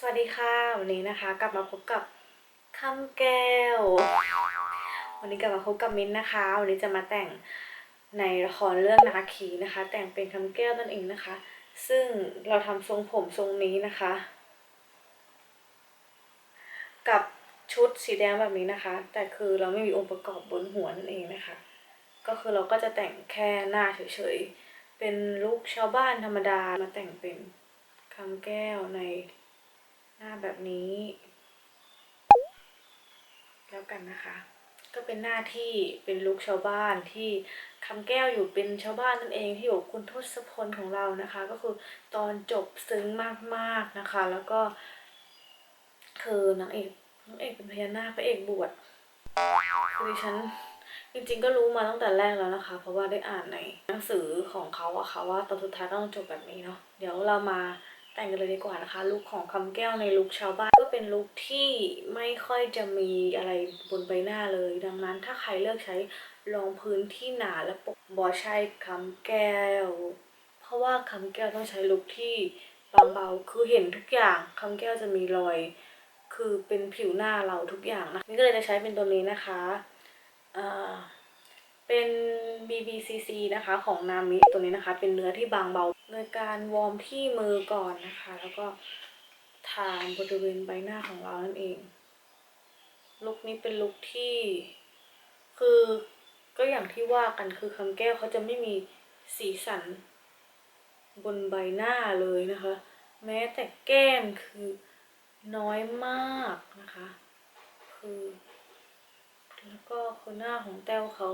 สวัสดีค่ะ วันนี้นะคะ กลับมาพบกับคำแก้ว วันนี้กลับมาพบกับมิ้นนะคะ วันนี้จะมาแต่งในละครเรื่องนาคีนะคะ แต่งเป็นคำแก้วนั่นเองนะคะ ซึ่งเราทำทรงผมทรงนี้นะคะ กับชุดสีแดงแบบนี้นะคะ แต่คือเราไม่มีองค์ประกอบบนหัวนั่นเองนะคะ ก็คือเราก็จะแต่งแค่หน้าเฉยๆเป็นลุคชาวบ้านธรรมดามาแต่งเป็นคำแก้วใน หน้าแบบนี้ แล้วกันนะคะ ก็เป็นหน้าที่เป็นลุคชาวบ้านที่คำแก้วอยู่เป็นชาวบ้านนั่นเองที่อยู่คุณทศพลของเรานะคะ ก็คือตอนจบซึ้งมากๆนะคะ แล้วก็ คือนางเอกนางเอกเป็นพญานาคพระเอกบวชคือฉันจริงๆก็รู้มาตั้งแต่แรกแล้วนะคะ เพราะว่าได้อ่านในหนังสือของเขาอะค่ะว่าตอนสุดท้ายต้องจบแบบนี้เนาะเดี๋ยวเรามา แต่งกันเลยดีกว่านะคะลุคของคำแก้วในลุคชาวบ้านก็เป็นลุคที่ไม่ค่อยจะมีอะไรบนใบหน้าเลย ดังนั้นถ้าใครเลือกใช้รองพื้นที่หนาและปกบอใช่คำแก้ว เพราะว่าคำแก้วต้องใช้ลุคที่บางเบาคือเห็นทุกอย่างคำแก้วจะมีรอย คือเป็นผิวหน้าเราทุกอย่างนะนี่ก็เลยจะใช้เป็นตัวนี้นะคะอ่า เป็น BBCC นะคะของนามิตัวนี้นะคะ เป็นเนื้อที่บางเบา โดยการวอร์มที่มือก่อนนะคะ แล้วก็ทาบริเวณใบหน้าของเรานั่นเองลุคนี้เป็นลุคที่ คือก็อย่างที่ว่ากันคือคำแก้วเขาจะไม่มีสีสัน บนใบหน้าเลยนะคะ แม้แต่แก้มคือน้อยมากนะคะ คือ แล้วก็คือหน้าของแต้วเขา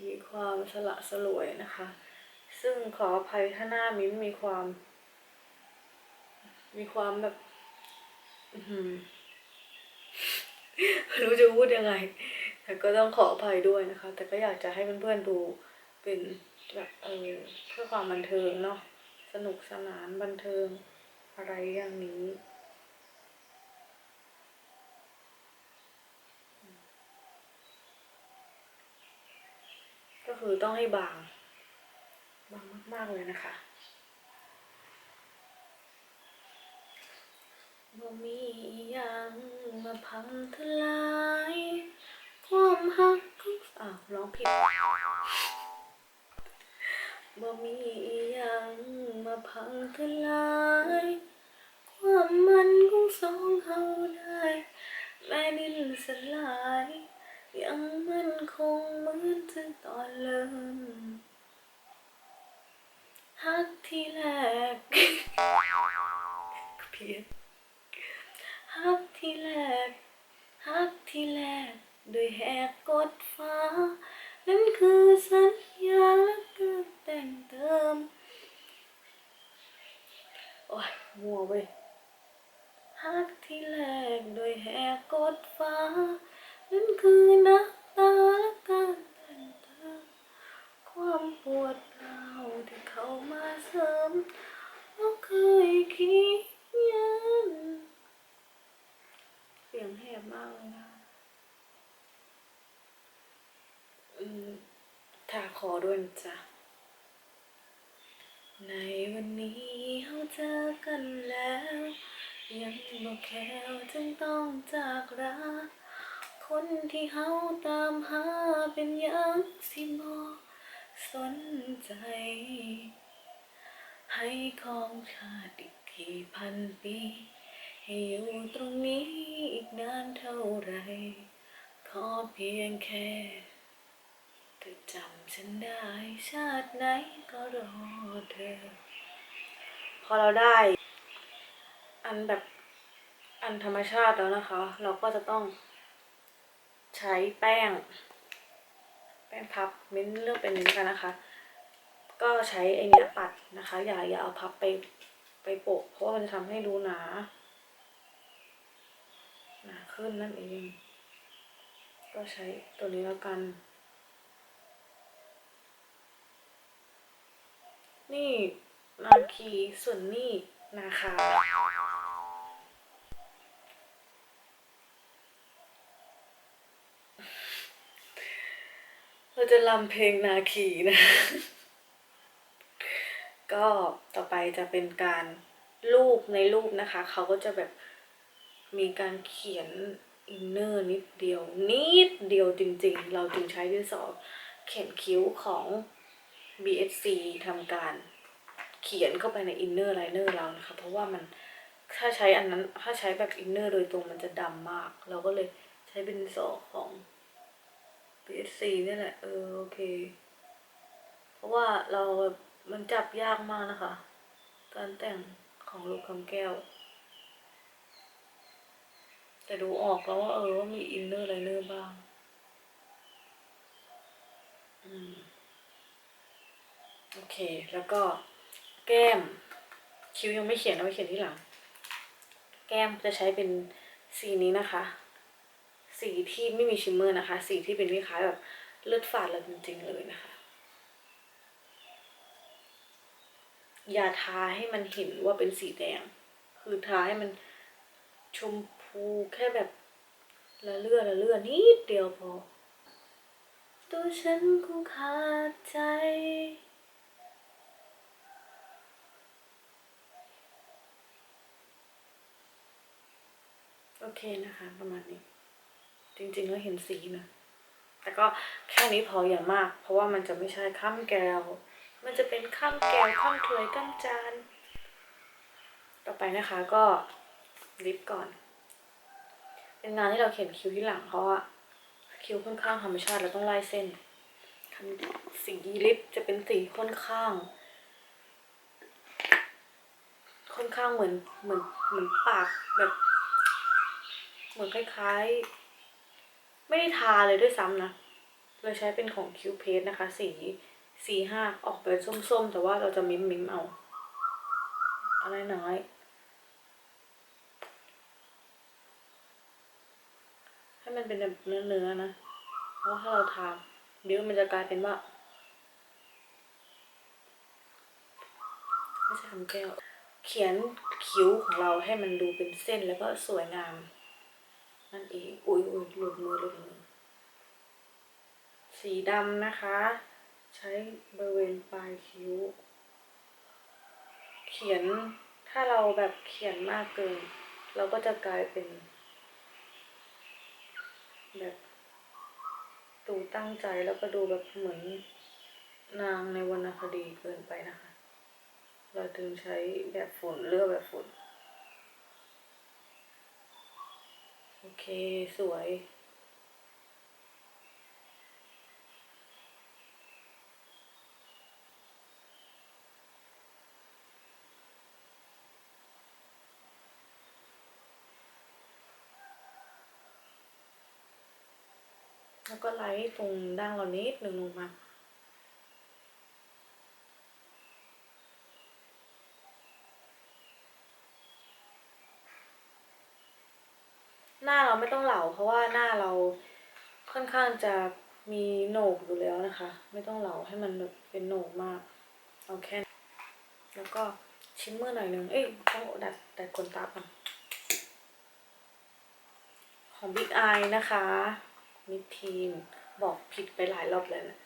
มีความสละสลวยนะคะ ซึ่งขออภัยถ้าหน้ามิ้นมีความ มีความแบบรู้จะพูดยังไง แต่ก็ต้องขออภัยด้วยนะคะ แต่ก็อยากจะให้เพื่อนๆดูเป็นแบบเออเพื่อความบันเทิงเนาะสนุกสนานบันเทิงอะไรอย่างนี้ ก็คือต้องให้บาง บางมาก ๆ เลยนะคะบ่มีอิหยังมาพังทลายความหักอ้าวร้องผิดบ่มีอิหยังมาพังทลายความมันของสองเฮาได้ แม่ดินสลาย ยังมันคงเหมือนถึงตอนเริ่มฮักที่แรกเพียนฮักที่แรกฮักที่แรกด้วยแหกกฎฟ้า นั่นคือสัญญาและการแต่งเติม โอ้ยมัวเว้ยฮักที่แรกโดยแหกกฎฟ้า นั่นคือน้ำตาและการแต่งเติมความปวดร้าวที่เข้ามาเสริมเราเคยคิดยันเสียงแหบมากเลยนะอืมถ้าขอด้วยจ๊ะในวันนี้เราเจอกันแล้ว ยังบอกแค่ถึงต้องจากรา คนที่เฮาตามหาเป็นยังสิบอสนใจ ให้ของชาติอีกกี่พันปี ให้อยู่ตรงนี้อีกนานเท่าไหรขอเพียงแค่เธอจำฉันได้ชาติไหนก็รอเธอ พอเราได้ อันแบบอันธรรมชาติแล้วนะคะ เราก็จะต้อง ใช้แป้ง แป้งพับเม้นเลือกเป็นนี้กันนะคะ ก็ใช้ไอเนี้ยปัดนะคะ อย่าอย่าเอาพับไปไปโปะเพราะว่ามันจะทำให้ดูหนาหนาขึ้นนั่นเอง ก็ใช้ตัวนี้แล้วกัน นี่นาคีส่วนนี่นาคา เราจะรำเพลงนาคีนะ ก็ต่อไปจะเป็นการรูปในรูปนะคะ เขาก็จะแบบมีการเขียนอินเนอร์นิดเดียว นิดเดียวจริงๆ เราจึงใช้ดินสอเขียนคิ้วของ BSC ทำการเขียนเข้าไปในอินเนอร์ไลเนอร์เรานะคะ เพราะว่ามันถ้าใช้อันนั้นถ้าใช้แบบอินเนอร์โดยตรงมันจะดำมาก เราก็เลยใช้เป็นดินสอของ BSC นี่แหละ เออ โอเค เพราะว่าเรามันจับยากมากนะคะ การแต่งของลูกคำแก้ว แต่ดูออกแล้วว่าเออว่ามีอินเนอร์อะไลเนอร์บ้าง อืม โอเค แล้วก็แก้ม คิ้วยังไม่เขียนเอาไว้เขียนที่หลัง แก้มจะใช้เป็นสีนี้นะคะ สีที่ไม่มีชิมเมอร์นะคะ สีที่เป็นคล้ายแบบเลือดฝาดเลยจริงๆเลยนะคะ อย่าทาให้มันเห็นว่าเป็นสีแดง คือทาให้มันชมพูแค่แบบละเลือละเลือนิดเดียวพอ ตัวฉันคงขาดใจโอเคนะคะ ประมาณนี้ จริงๆแล้วเห็นสีนะ แต่ก็แค่นี้พออย่ามาก เพราะว่ามันจะไม่ใช่ข้ามแก้ว มันจะเป็นข้ามแก้วข้ามถ้วยข้ามจาน ต่อไปนะคะก็ลิปก่อน เป็นงานที่เราเขียนคิ้วที่หลังเพราะว่าคิ้วค่อนข้างธรรมชาติเราต้องไล่เส้นสีลิปจะเป็นสีค่อนข้าง ค่อนข้างเหมือนเหมือนเหมือนปากแบบ เหมือนคล้ายๆ ไม่ได้ทาเลยด้วยซ้ำนะ เราใช้เป็นของคิวเพสนะคะ สีสีห้าออกเป็นส้มๆ แต่ว่าเราจะมิ้มมิ้มเอา อะไรน้อยให้มันเป็นแบบเนื้อๆนะ เพราะถ้าเราทาเดี๋ยวมันจะกลายเป็นว่าไม่ใช่คำแก้ว เขียนคิ้วของเราให้มันดูเป็นเส้นแล้วก็สวยงาม นั่นเองอุ้ยอุ้ยหลุดมือหลุดมือสีดำนะคะ ใช้บริเวณปลายคิ้ว เขียนถ้าเราแบบเขียนมากเกิน เราก็จะกลายเป็น แบบดูตั้งใจแล้วก็ดูแบบเหมือนนางในวรรณคดีเกินไปนะคะ เราจึงใช้แบบฝุ่นเลือกแบบฝุ่น โอเค สวย แล้วก็ไล่ตรงด่างเรานิดหนึ่งลงมา หน้าเราไม่ต้องเหลาเพราะว่าหน้าเราค่อนข้างจะมีโหนกอยู่แล้วนะคะ ไม่ต้องเหลาให้มันแบบเป็นโหนกมากเอาแค่แล้วก็ชิมเมอร์หน่อยหนึ่งเอ้ยต้องดัดดัดขนตาก่อนของ Big Eye นะคะมิดทีนบอกผิดไปหลายรอบแล้วนะ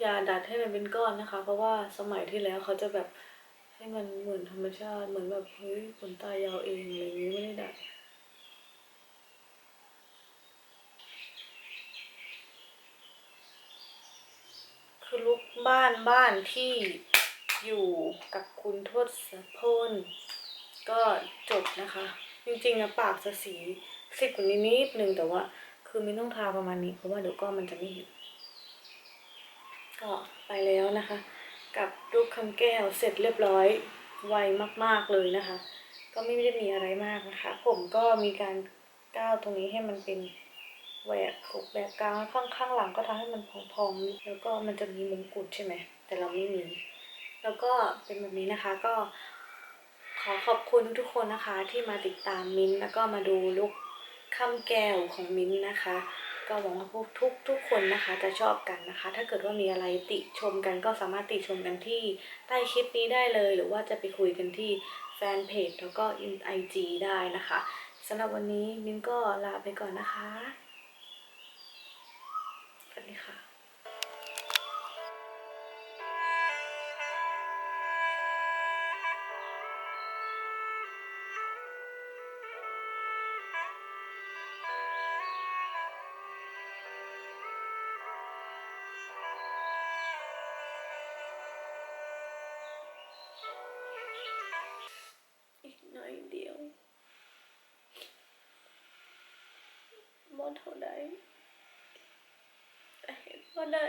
อย่าดัดให้มันเป็นก้อนนะคะ เพราะว่าสมัยที่แล้วเขาจะแบบให้มันเหมือนธรรมชาติเหมือนแบบเฮ้ยขนตายาวเองอะไรอย่างนี้ไม่ได้ดัดคือลุกบ้านบ้านที่อยู่กับคุณทศพลก็จบนะคะ จริงๆนะปากจะสีสิบกว่านี้นิดนึงแต่ว่า คือไม่ต้องทาประมาณนี้เพราะว่าเดี๋ยวก็มันจะไม่เห็น ก็ไปแล้วนะคะ กับรูปคำแก้วเสร็จเรียบร้อยไวมากๆเลยนะคะ ก็ไม่ได้มีอะไรมากนะคะ ผมก็มีการก้าวตรงนี้ให้มันเป็นแหวกกบแหวกกลางข้างข้างหลังก็ทำให้มันพองๆแล้วก็มันจะมีมงกุฎใช่ไหมแต่เราไม่มี แล้วก็เป็นแบบนี้นะคะก็ขอขอบคุณทุกคนนะคะที่มาติดตามมิ้นแล้วก็มาดูลุกคำแก้วของมิ้นนะคะ ก็หวังว่าพวกทุกทุกคนนะคะจะชอบกันนะคะ ถ้าเกิดว่ามีอะไรติชมกันก็สามารถติชมกันที่ใต้คลิปนี้ได้เลย หรือว่าจะไปคุยกันที่แฟนเพจแล้วก็อินไอจีได้นะคะสำหรับวันนี้มิ้นก็ลาไปก่อนนะคะสวัสดีค่ะ อนเท่าไดแต่เห็นว่าได้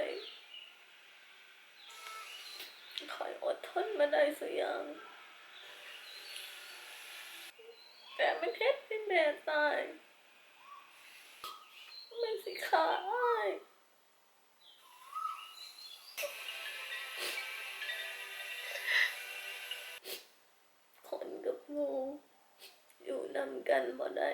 คอยอดทนมาได้สักอย่างแต่ไม่เท็จเป็นแม่ตายไม่สิขาอ้ายคนกับงูอยู่นำกันบ่ได้